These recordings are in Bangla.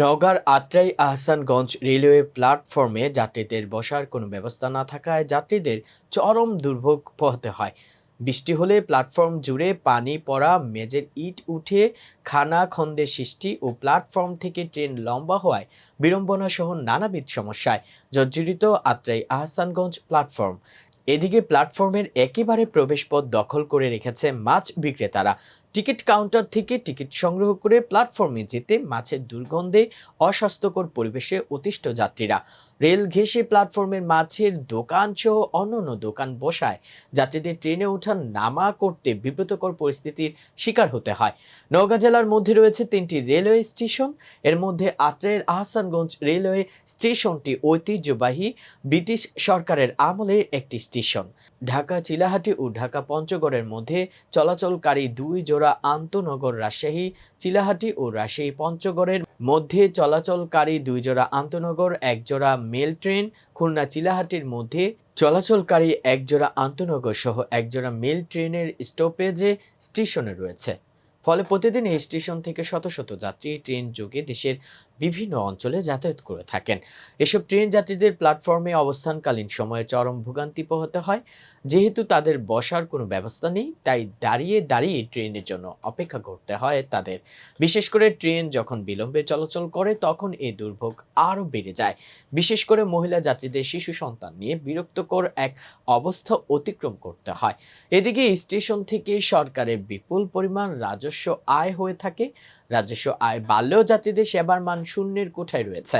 নওগাঁর আত্রাই আহসানগঞ্জ রেলওয়ে প্ল্যাটফর্মে যাত্রীদের বসার কোনো ব্যবস্থা না থাকায় যাত্রীদের চরম দুর্ভোগ পোহাতে হয়। বৃষ্টি হলে প্ল্যাটফর্ম জুড়ে পানি পড়া মেজের ইট উঠে খানা খন্দের সৃষ্টি ও প্ল্যাটফর্ম থেকে ট্রেন লম্বা হওয়ায় বিড়ম্বনা সহ নানাবিধ সমস্যায় জর্জরিত আত্রাই আহসানগঞ্জ প্ল্যাটফর্ম। এদিকে প্ল্যাটফর্মের একেবারে প্রবেশপথ দখল করে রেখেছে মাছ বিক্রেতারা। টিকিট কাউন্টার থেকে টিকিট সংগ্রহ করে প্ল্যাটফর্মে যেতে মাছের দুর্গন্ধে অস্বাস্থ্যকর পরিবেশে অতিষ্ঠ যাত্রীরা। রেল ঘেঁষে প্ল্যাটফর্মের মাছের দোকান সহ অন্যান্য দোকান বসায়। যাত্রীদের ট্রেনে ওঠা নামা করতে বিব্রতকর পরিস্থিতির শিকার হতে হয়। নওগাঁ জেলার মধ্যে রয়েছে তিনটি রেলওয়ে স্টেশন। এর মধ্যে আত্রের আহসানগঞ্জ রেলওয়ে স্টেশনটি ঐতিহ্যবাহী। ব্রিটিশ সরকারের আমলের একটি স্টেশন। ঢাকা চিলাহাটি ও ঢাকা পঞ্চগড়ের মধ্যে চলাচলকারী দুই জোড়া আন্তনগর, রাজশাহী, চিলাহাটি ও রাজশাহী পঞ্চগড়ের মধ্যে চলাচলকারী দুই জোড়া আন্তনগর এক জোড়া মেল ট্রেন, খুলনা চিলাহাটির মধ্যে চলাচলকারী এক জোড়া আন্তনগর সহ একজোড়া মেল ট্রেনের স্টপেজে স্টেশনে রয়েছে। ফলে প্রতিদিন এই স্টেশন থেকে শত শত যাত্রী ট্রেন যোগে দেশের বিভিন্ন অঞ্চলে যাতায়াত করে থাকেন। এসব ট্রেন যাত্রীদের প্ল্যাটফর্মে অবস্থানকালীন সময়ে চরম ভোগান্তি পোহাতে হয়। যেহেতু তাদের বসার কোনো ব্যবস্থা নেই, তাই দাঁড়িয়ে দাঁড়িয়ে ট্রেনের জন্য অপেক্ষা করতে হয় তাদের। বিশেষ করে ট্রেন যখন বিলম্বে চলাচল করে, তখন এই দুর্ভোগ আরও বেড়ে যায়। বিশেষ করে মহিলা যাত্রীদের শিশু সন্তান নিয়ে বিরক্তকর এক অবস্থা অতিক্রম করতে হয়। এদিকে স্টেশন থেকে সরকারের বিপুল পরিমাণ রাজস্ব আয় হয়ে থাকে। রাজস্ব আয় বাড়লেও যাত্রীদের সেবার মান শূন্যের কোঠায় রয়েছে।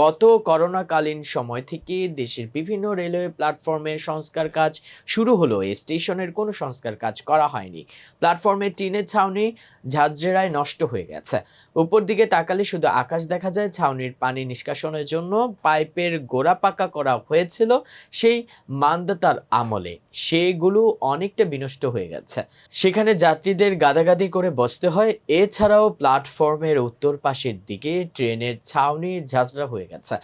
গত করোনাকালীন সময় থেকে দেশের বিভিন্ন রেলওয়ে প্ল্যাটফর্মে সংস্কার কাজ শুরু হলো এই স্টেশনের কোনো সংস্কার কাজ করা হয়নি। প্ল্যাটফর্মে টিনের ছাউনি ঝাঁঝেরায় নষ্ট হয়ে গেছে। উপর দিকে তাকালে শুধু আকাশ দেখা যায়, ছাউনির পানি নিষ্কাশনের জন্য পাইপের গোড়া পাকা করা হয়েছিল সেই মান্দাতার আমলে। সেগুলো অনেকটা বিনষ্ট হয়ে গেছে। সেখানে যাত্রীদের গাদাগাদি করে বসতে হয়। এছাড়াও প্ল্যাটফর্মের উত্তর পাশের দিকে ট্রেনের ছাউনি ঝাঁঝরা হয়ে গেছে।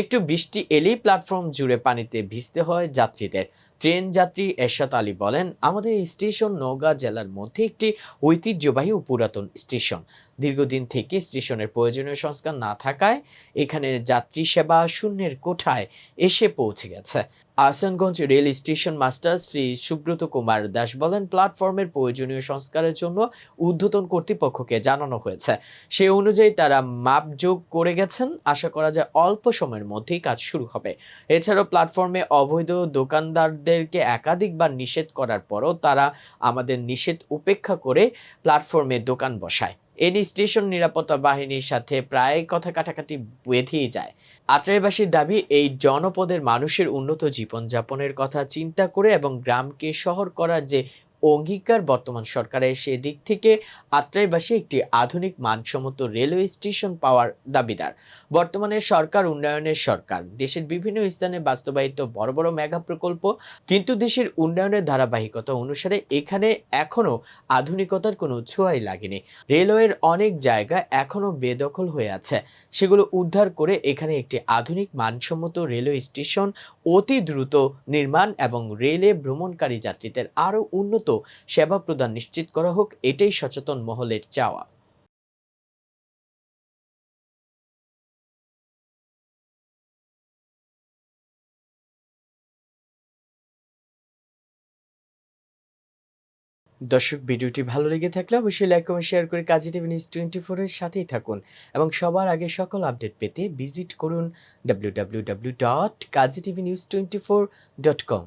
একটু বৃষ্টি এলেই প্ল্যাটফর্ম জুড়ে পানিতে ভিজতে হয় যাত্রীদের। ট্রেন যাত্রী এরশাদ আলী বলেন, আমাদের এই স্টেশন নওগাঁ জেলার মধ্যে একটি ঐতিহ্যবাহী ও পুরাতন স্টেশন। দীর্ঘদিন থেকে স্টেশনের প্রয়োজনীয় সংস্কার না থাকায় এখানে যাত্রী সেবা শূন্যের কোঠায় এসে পৌঁছে গেছে। Asanganj rail station master Shri Subrata Kumar Das বলেন, প্ল্যাটফর্মের প্রয়োজনীয় সংস্কারের জন্য ঊর্ধ্বতন কর্তৃপক্ষকে জানানো হয়েছে। সে অনুযায়ী তারা মাপযোগ করে গেছেন। আশা করা যায় অল্প সময়ের মধ্যেই কাজ শুরু হবে। এছাড়াও প্ল্যাটফর্মে অবৈধ দোকানদারদেরকে একাধিকবার নিষেধ করার পরও তারা আমাদের নিষেধ উপেক্ষা করে প্ল্যাটফর্মে দোকান বসায়। এনি স্টেশন নিরাপত্তা বাহিনীর সাথে প্রায় কথা কাটাকাটি বেঁধেই যায়। আত্রাইবাসীর দাবি, এই জনপদের মানুষের উন্নত জীবনযাপনের কথা চিন্তা করে এবং গ্রামকে শহর করার যে অঙ্গীকার বর্তমান সরকারের সেদিক থেকে আত্রাইবাসী একটি আধুনিক মানসম্মত রেলওয়ে স্টেশন পাওয়ার দাবিদার। বর্তমানে সরকার উন্নয়নের সরকার। দেশের বিভিন্ন স্থানে বাস্তবায়িত বড় বড় মেগা প্রকল্প, কিন্তু দেশের উন্নয়নের ধারাবাহিকতা অনুসারে এখানে এখনও আধুনিকতার কোনো ছোঁয়াই লাগেনি। রেলওয়ের অনেক জায়গা এখনও বেদখল হয়ে আছে। সেগুলো উদ্ধার করে এখানে একটি আধুনিক মানসম্মত রেলওয়ে স্টেশন অতি দ্রুত নির্মাণ এবং রেলে ভ্রমণকারী যাত্রীদের আরও উন্নত সেবা প্রদান নিশ্চিত করা হোক, এটাই সচেতন মহলের চাওয়া। দর্শক, ভিডিওটি ভালো লেগে থাকলে অবশ্যই লাইক কমেন্ট শেয়ার করে কাজী টিভি নিউজ টোয়েন্টি ফোরের সাথেই থাকুন এবং সবার আগে সকল আপডেট পেতে ভিজিট করুন W W W dot Kazi TV news twenty four dot com